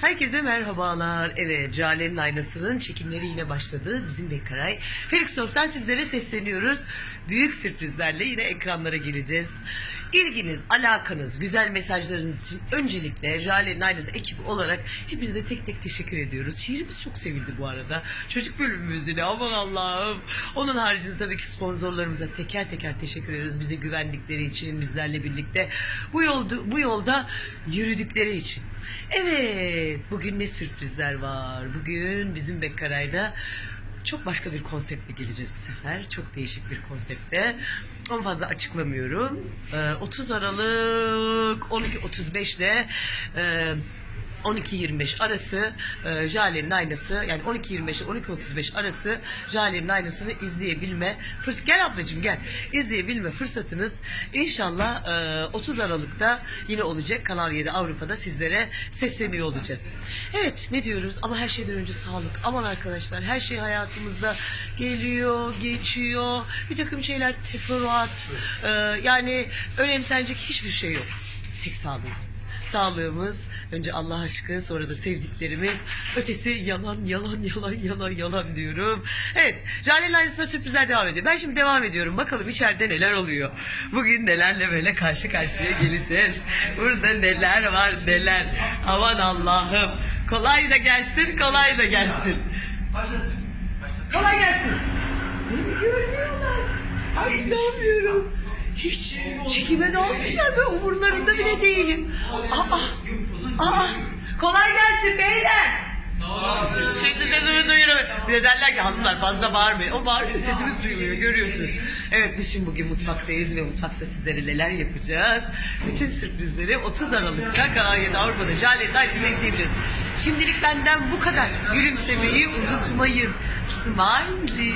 Herkese merhabalar. Evet, Jale'nin aynasının çekimleri yine başladı. Bizim Bekaray. Felixstoff'tan sizlere sesleniyoruz. Büyük sürprizlerle yine ekranlara geleceğiz. İlginiz, alakanız, güzel mesajlarınız için öncelikle Jale'nin aynası ekibi olarak hepinize tek tek teşekkür ediyoruz. Şiirimiz çok sevildi bu arada. Çocuk bölümümüz yine aman Allah'ım. Onun haricinde tabii ki sponsorlarımıza teker teker teşekkür ediyoruz. Bize güvendikleri için, bizlerle birlikte bu yolda, bu yolda yürüdükleri için. Evet, bugün ne sürprizler var. Bugün bizim Bekkaray'da çok başka bir konseptle geleceğiz bu sefer. Çok değişik bir konsepte. Onu fazla açıklamıyorum. Ee, 30 Aralık 12.35'de e, 12.25 arası e, Jale'nin aynası yani 12.25 ile 12.35 arası Jale'nin aynasını izleyebilme fırsat gel ablacığım gel izleyebilme fırsatınız inşallah e, 30 Aralık'ta yine olacak Kanal 7 Avrupa'da sizlere sesleniyor olacağız. Evet ne diyoruz ama her şeyden önce sağlık. Aman arkadaşlar her şey hayatımızda geliyor, geçiyor. Bir takım şeyler teferruat. E, yani önemsenecek hiçbir şey yok. Tek sağlığımız sağlığımız, önce Allah aşkı, sonra da sevdiklerimiz, ötesi yalan, yalan, yalan, yalan, yalan diyorum. Evet, Jale'nin aynısına sürprizler devam ediyor. Ben şimdi devam ediyorum. Bakalım içeride neler oluyor. Bugün nelerle böyle karşı karşıya geleceğiz. Burada neler var, neler. Aman Allah'ım. Kolay da gelsin, kolay da gelsin. Kolay gelsin. Beni görmüyorlar. Ay inanmıyorum. Hiç çekime ne olmuşlar ben umurlarında bile değilim. Aa, aa, kolay gelsin beyler. Şimdi sesimi duyuyorum. Bir de derler ki hanımlar fazla bağırmayın. O bağırınca sesimiz duyuluyor görüyorsunuz. Evet biz şimdi bugün mutfaktayız ve mutfakta sizlere neler yapacağız. Bütün sürprizleri 30 Aralık'ta Kanal 7 Avrupa'da Jale'nin aynısını izleyebiliriz. Şimdilik benden bu kadar. Gülümsemeyi unutmayın. Smiley.